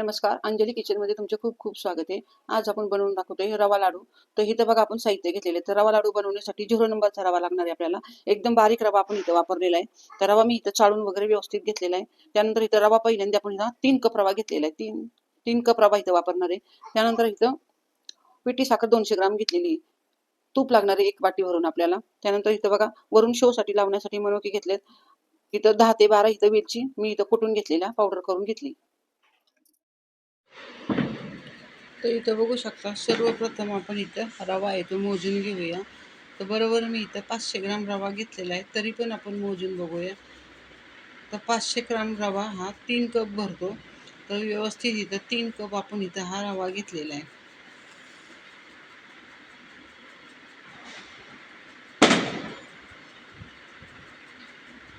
नमस्कार. अंजली किचनमध्ये तुमचे खूप खूप स्वागत आहे. आज आपण बनवून दाखवतोय रवा लाडू. तर इथं बघा आपण साहित्य घेतलेले तर रवा लाडू बनवण्यासाठी झिरो नंबरचा रवा लागणार आहे आपल्याला. एकदम बारीक रवा आपण इथं वापरलेला आहे. तर रवा मी इथं चाळून वगैरे व्यवस्थित घेतलेला आहे. त्यानंतर इथं रवा पहिल्यांदा आपण इथं तीन कप रवा घेतलेला आहे. तीन तीन कप रवा इथं वापरणार आहे. त्यानंतर इथं पिठी साखर दोनशे ग्राम घेतलेली तूप लागणार आहे एक वाटी भरून आपल्याला. त्यानंतर इथं बघा वरून शोसाठी लावण्यासाठी मनोकी घेतलेत. इथं दहा ते बारा इथं वेलची मी इथं कुटून घेतलेल्या पावडर करून घेतली. तर इथं बघू शकता सर्वप्रथम आपण इथं रवा आहे तो मोजून घेऊया. तर बरोबर मी इथं पाचशे ग्राम रवा घेतलेला आहे तरी पण आपण मोजून बघूया. तर पाचशे ग्राम रवा हा तीन कप भरतो. तर व्यवस्थित इथं तीन कप आपण इथं हा रवा घेतलेला आहे.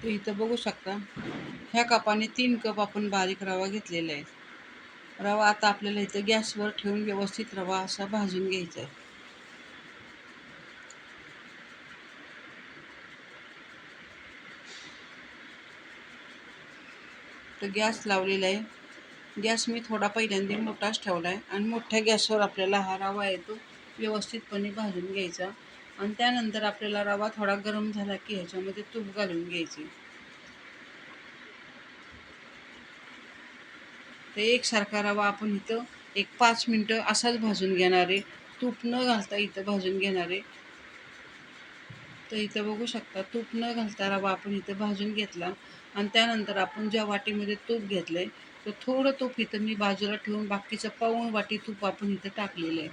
तर इथं बघू शकता ह्या कपाने तीन कप आपण बारीक रवा घेतलेला आहे. रवा आता आपल्याला इथं गॅसवर ठेवून व्यवस्थित रवा असा भाजून घ्यायचा आहे तर गॅस लावलेला आहे गॅस मी थोडा पहिल्यांदा मोठाच ठेवला आहे आणि मोठ्या गॅसवर आपल्याला हा रवा येतो व्यवस्थितपणे भाजून घ्यायचा. आणि त्यानंतर आपल्याला रवा थोडा गरम झाला की ह्याच्यामध्ये तूप घालून घ्यायचे. तर एकसारखा रवा आपण इथं एक पाच मिनटं असाच भाजून घेणार आहे. तूप न घालता इथं भाजून घेणार आहे. तर इथं बघू शकता तूप न घालता रवा आपण इथं भाजून घेतला. आणि त्यानंतर आपण ज्या वाटीमध्ये तूप घेतलं आहे तर थोडं तूप इथं मी बाजूला ठेवून बाकीचं पाऊण वाटी तूप आपण इथं टाकलेलं आहे.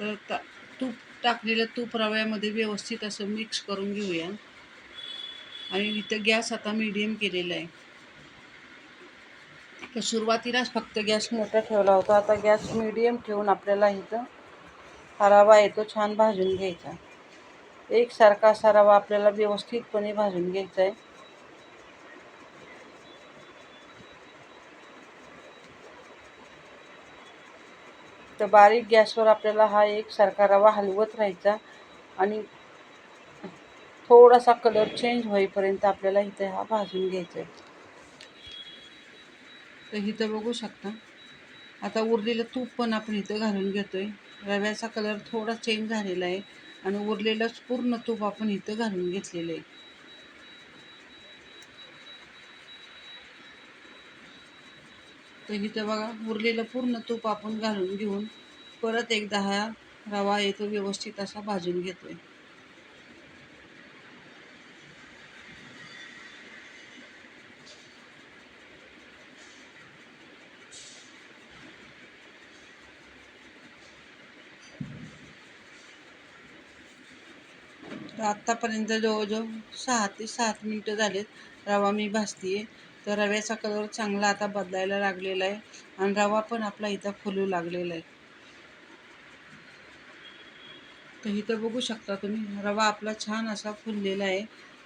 तर ता तूप टाकलेलं तूप रव्यामध्ये व्यवस्थित असं मिक्स करून घेऊया. आणि इथं गॅस आता मीडियम केलेला आहे. तर सुरुवातीलाच फक्त गॅस मोठा ठेवला होता. आता गॅस मीडियम ठेवून आपल्याला इथं हा रवा येतो छान भाजून घ्यायचा. एकसारखा असा रवा आपल्याला व्यवस्थितपणे भाजून घ्यायचा आहे. तर बारीक गॅसवर आपल्याला हा एकसारखा रवा हलवत राहायचा आणि थोडासा कलर चेंज होईपर्यंत आपल्याला इथे हा भाजून घ्यायचा आहे. तर इथं बघू शकता. आता उरलेलं तूप पण आपण इथं घालून घेतोय. रव्याचा कलर थोडा चेंज झालेला आहे आणि उरलेलंच पूर्ण तूप आपण इथं घालून घेतलेलं आहे. तर इथं बघा उरलेलं पूर्ण तूप आपण घालून घेऊन परत एकदा हा रवा येतो व्यवस्थित असा भाजून घेतोय. आहे आत्तापर्यंत जवळजवळ सहा ते सात मिनटं झालेत. रवा मी भाजते तर रव्याचा कलर चांगला आता बदलायला लागलेला आहे. आणि रवा पण आपला इथं फुलू लागलेला आहे. तर इथं बघू शकता तुम्ही रवा आपला छान असा फुललेला आहे.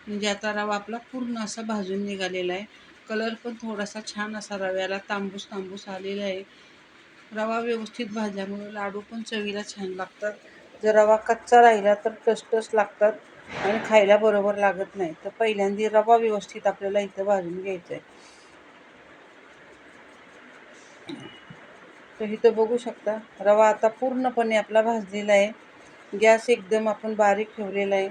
म्हणजे आता रवा आपला पूर्ण असा भाजून निघालेला आहे. कलर पण थोडासा छान असा रव्याला तांबूस तांबूस आलेला आहे. रवा व्यवस्थित भाजल्यामुळे लाडू पण चवीला छान लागतात. जर रवा कच्चा राहिला तर टसटस लागतात आणि खायला बरोबर लागत नाही. तर पहिल्यांदा रवा व्यवस्थित आपल्याला इथं भाजून घ्यायचा आहे तर इथं बघू शकता रवा आता पूर्णपणे आपला भाजलेला आहे. गॅस एकदम आपण बारीक ठेवलेला आहे.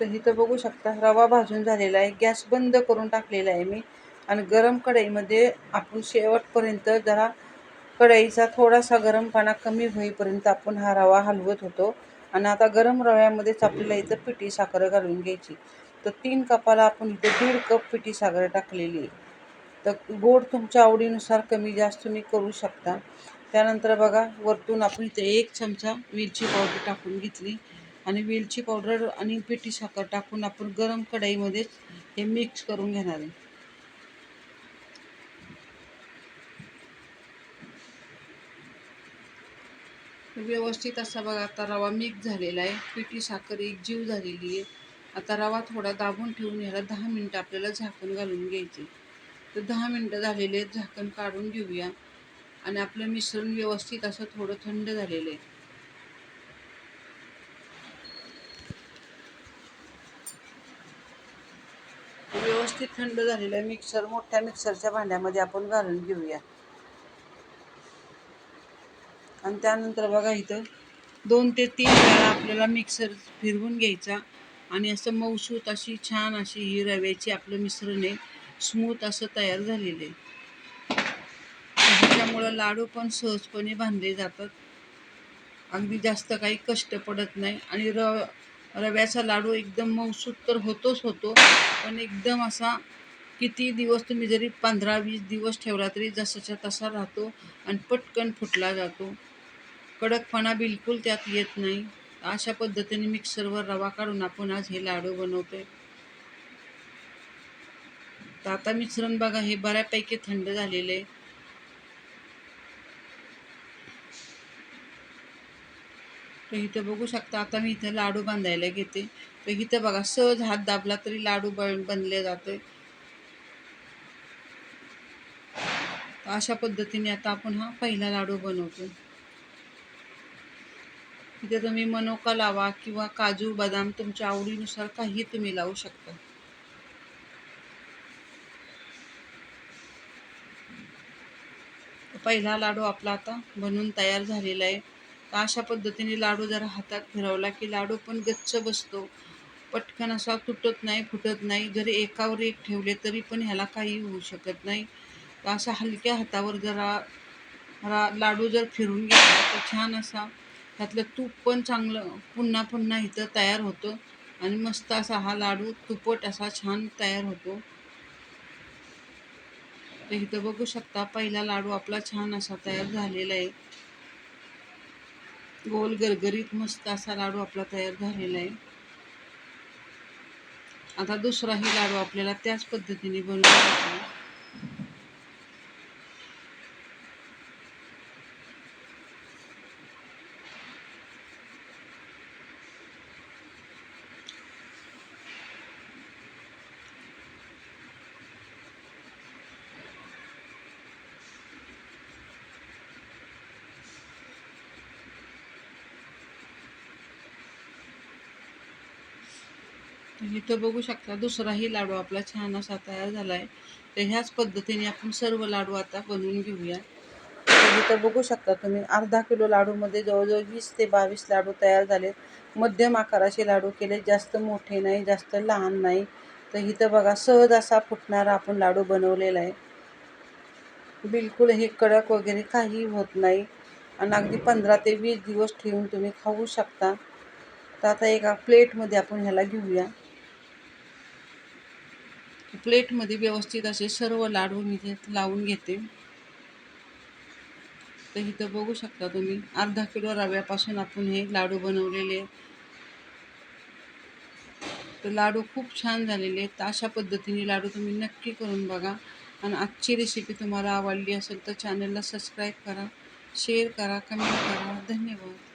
तर इथं बघू शकता रवा भाजून झालेला आहे. गॅस बंद करून टाकलेला आहे मी. आणि गरम कढईमध्ये आपण शेवटपर्यंत जरा कढईचा थोडासा गरमपणा कमी होईपर्यंत आपण हा रवा हलवत होतो. आणि आता गरम रव्यामध्येच आपल्याला इथं पिठी साखर घालून घ्यायची. तर तीन कपाला आपण इथं दीड कप पिठी साखर टाकलेली आहे. तर गोड तुमच्या आवडीनुसार कमी जास्त तुम्ही करू शकता. त्यानंतर बघा वरतून आपण इथे एक चमचा वेलची पावडर टाकून घेतली. आणि वेलची पावडर आणि पिठी साखर टाकून आपण गरम कढईमध्येच हे मिक्स करून घेणार आहे. व्यवस्थित असा बघा आता रवा मिक्स झालेला आहे. पिठी साखर एक जीव झालेली आहे. आता रवा थोडा दाबून ठेवून ह्याला दहा मिनटं आपल्याला झाकण घालून घ्यायचे. तर दहा मिनटं झालेले आहेत झाकण काढून घेऊया. आणि आपलं मिश्रण व्यवस्थित असं थोडं थंड झालेलं आहे. व्यवस्थित थंड झालेलं आहे. मिक्सर मोठ्या मिक्सरच्या भांड्यामध्ये आपण घालून घेऊया. आणि त्यानंतर बघा इथं दोन ते तीन वेळा आपल्याला मिक्सर फिरवून घ्यायचा. आणि असं मऊसूत अशी छान अशी ही रव्याची आपलं मिश्रण आहे. स्मूथ असं तयार झालेलं आहे. त्याच्यामुळं लाडू पण सहजपणे बांधले जातात. अगदी जास्त काही कष्ट पडत नाही. आणि र रव्याचा लाडू एकदम मऊसूत तर होतोच होतो पण एकदम असा किती दिवस तुम्ही जरी पंधरा वीस दिवस ठेवला तरी जसाच्या तसा राहतो आणि पटकन फुटला जातो. कडकपणा बिलकुल त्यात येत नाही. अशा पद्धतीने मिक्सरवर रवा काढून आपण आज हे लाडू बनवतोय. तर आता मिश्रण बघा हे बऱ्यापैकी थंड झालेलं आहे. तर इथं बघू शकता आता मी इथं लाडू बांधायला घेते. तर इथं बघा सहज हात दाबला तरी लाडू बन बनले जाते. अशा पद्धतीने आता आपण हा पहिला लाडू बनवतो. इथे तुम्ही मनोका लावा किंवा काजू बदाम तुमच्या आवडीनुसार काही तुम्ही लावू शकता. पहिला लाडू आपला आता बनवून तयार झालेला आहे. अशा पद्धतीने लाडू जरा हातात फिरवला की लाडू पण गच्च बसतो. पटकन असा तुटत नाही फुटत नाही. जरी एकावर एक ठेवले तरी पण ह्याला काही होऊ शकत नाही. तर असा हलक्या हातावर जरा लाडू जर फिरून गेला तर छान असा त्यातलं तूप पण चांगलं पुन्हा पुन्हा इथं तयार होतं. आणि मस्त असा हा लाडू तुपट असा छान तयार होतो. तर इथं बघू शकता पहिला लाडू आपला छान असा तयार झालेला आहे. गोल गरगरीत मस्त असा लाडू आपला तयार झालेला आहे. आता दुसराही लाडू आपल्याला त्याच पद्धतीने बनवायचा म्हणजे इथं बघू शकता दुसराही लाडू आपला छान असा तयार झाला आहे तर ह्याच पद्धतीने आपण सर्व लाडू आता बनवून घेऊया. तर इथं बघू शकता तुम्ही अर्धा किलो लाडूमध्ये जवळजवळ वीस ते बावीस लाडू तयार झालेत. मध्यम आकाराचे लाडू केले जास्त मोठे नाही जास्त लहान नाही. तर इथं बघा सहज असा फुटणारा आपण लाडू बनवलेला आहे. बिलकुल हे कडक वगैरे काही होत नाही. आणि अगदी पंधरा ते वीस दिवस ठेवून तुम्ही खाऊ शकता. तर आता एका प्लेटमध्ये आपण ह्याला घेऊया. प्लेटमध्ये व्यवस्थित असे सर्व लाडू मी ते लावून घेते. तर इथं बघू शकता तुम्ही अर्धा किलो रव्यापासून आपण हे लाडू बनवलेले तर लाडू खूप छान झालेले आहेत. तर अशा पद्धतीने लाडू तुम्ही नक्की करून बघा. आणि आजची रेसिपी तुम्हाला आवडली असेल तर चॅनलला सबस्क्राईब करा शेअर करा कमेंट करा. धन्यवाद.